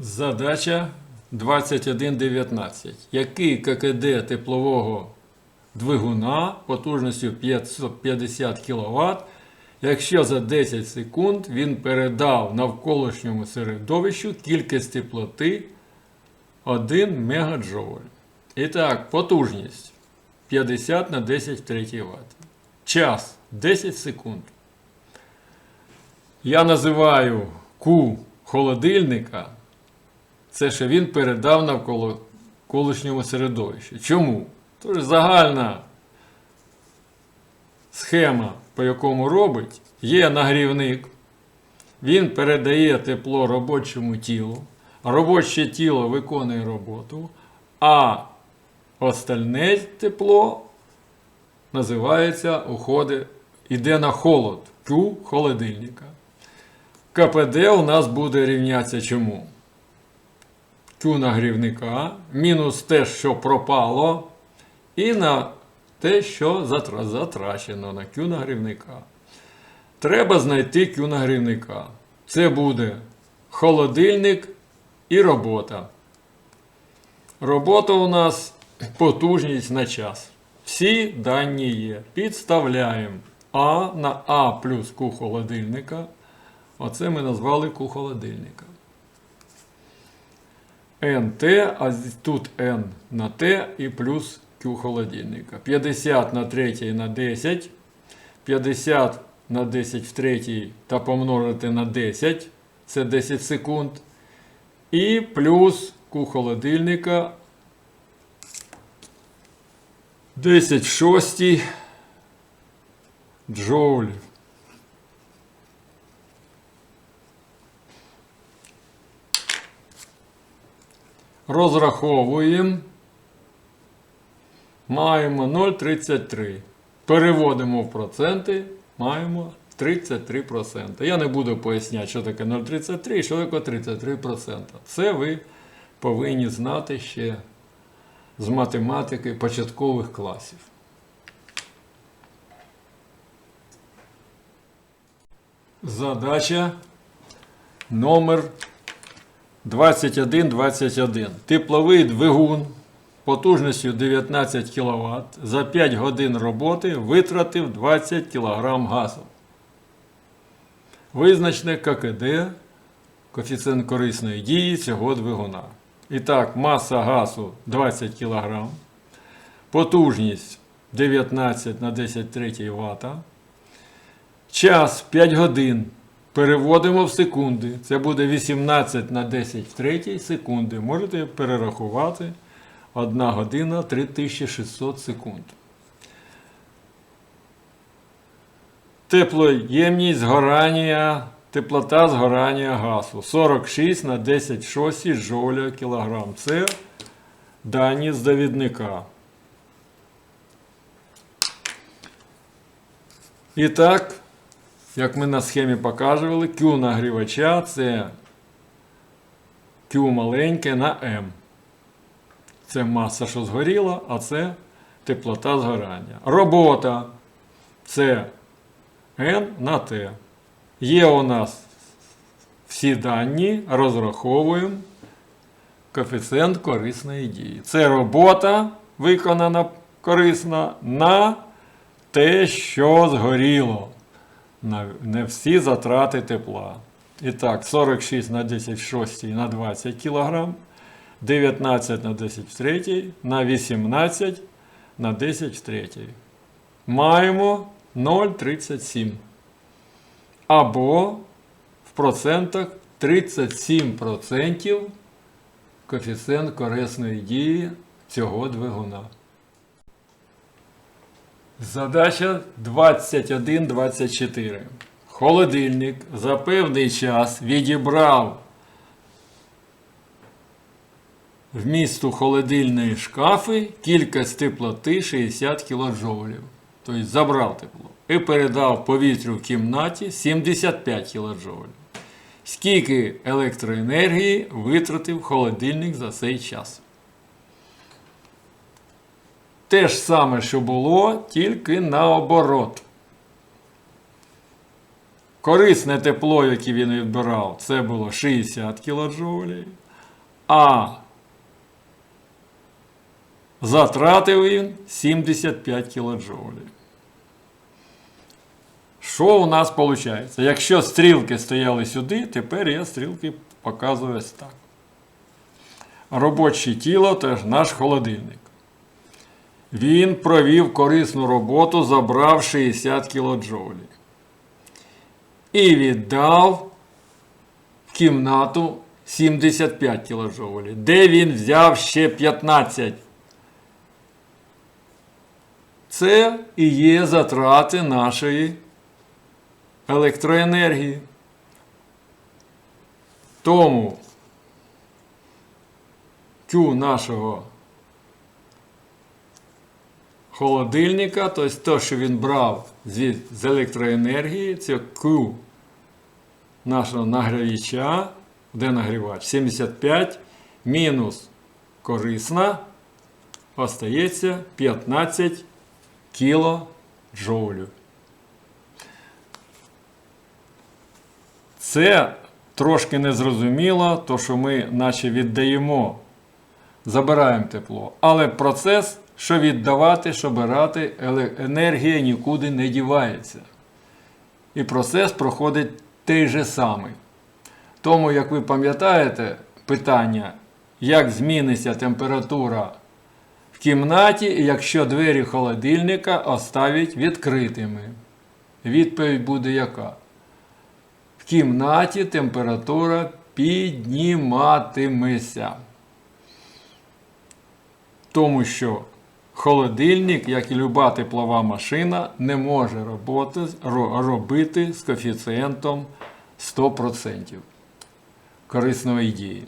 Задача 2119. Який ККД теплового двигуна потужністю 550 кВт, якщо за 10 секунд він передав навколишньому середовищу кількість теплоти 1 МДж. І так, потужність 50 на 10 в 3 Вт. Час 10 секунд. Я називаю Q холодильника. Це що він передав навколо колишньому середовищу. Чому? Тож загальна схема, по якому робить, є нагрівник. Він передає тепло робочому тілу. Робоче тіло виконує роботу, а остальне тепло називається уходить, іде на холод, Q холодильника. КПД у нас буде рівнятися чому? Q нагрівника, мінус те, що пропало, і на те, що затрачено на Q нагрівника. Треба знайти Q нагрівника. Це буде холодильник і робота. Робота у нас потужність на час. Всі дані є. Підставляємо А на А плюс Q холодильника. Оце ми назвали Q холодильника. НТ, а тут N на Т і плюс Q холодильника. 50 на 3 на 10. 50 на 10 в 3 та помножити на 10. Це 10 секунд. І плюс Q холодильника 10 в 6 джоулів. Розраховуємо. Маємо 0,33. Переводимо в проценти. Маємо 33%. Я не буду поясняти, що таке 0,33 і що таке 33%. Це ви повинні знати ще з математики початкових класів. Задача номер 2121. Тепловий двигун потужністю 19 кВт за 5 годин роботи витратив 20 кг газу. Визначне ККД, коефіцієнт корисної дії цього двигуна. І так, маса газу 20 кг, потужність 19 на 10 3 Вт, час 5 годин. Переводимо в секунди. Це буде 18 на 10 в 3 секунди. Можете перерахувати 1 година 3600 секунд. Теплоємність згорання, теплота згорання газу 46 на 10 в 6 жоля кілограм. Це дані з довідника. І так, як ми на схемі показували, Q нагрівача це Q маленьке на M. Це маса, що згоріла, а це теплота згорання. Робота це N на T. Є у нас всі дані, розраховуємо коефіцієнт корисної дії. Це робота виконана корисна на те, що згоріло. Не всі затрати тепла. І так, 46 на 10 в 6 на 20 кг, 19 на 10 в 3 на 18 на 10 в 3. Маємо 0,37. Або в процентах 37% коефіцієнт корисної дії цього двигуна. Задача 21-24. Холодильник за певний час відібрав вмісту холодильної шкафи кількість теплоти 60 кДж. Тобто забрав тепло. І передав повітрю в кімнаті 75 кДж. Скільки електроенергії витратив холодильник за цей час? Те ж саме, що було, тільки наоборот. Корисне тепло, яке він відбирав, це було 60 кДж, А затратив він 75 кДж. Що у нас виходить? Якщо стрілки стояли сюди, тепер я стрілки показую ось так. Робоче тіло теж наш холодильник. Він провів корисну роботу, забрав 60 кДж. І віддав в кімнату 75 кДж. Де він взяв ще 15? Це і є затрати нашої електроенергії. Тому Q нашого холодильника, тобто те, що він брав з, електроенергії, це Q нашого нагрівача, де нагрівач? 75 мінус корисна, остається 15 кілоджоулів. Це трошки незрозуміло, то що ми наче віддаємо, забираємо тепло. Але процес, що віддавати, що брати, енергія нікуди не дівається. І процес проходить той же самий. Тому, як ви пам'ятаєте, питання, як зміниться температура в кімнаті, якщо двері холодильника оставить відкритими. Відповідь буде яка? В кімнаті температура підніматиметься. Тому що холодильник, як і люба теплова машина, не може роботи, робити з коефіцієнтом 100% корисної дії.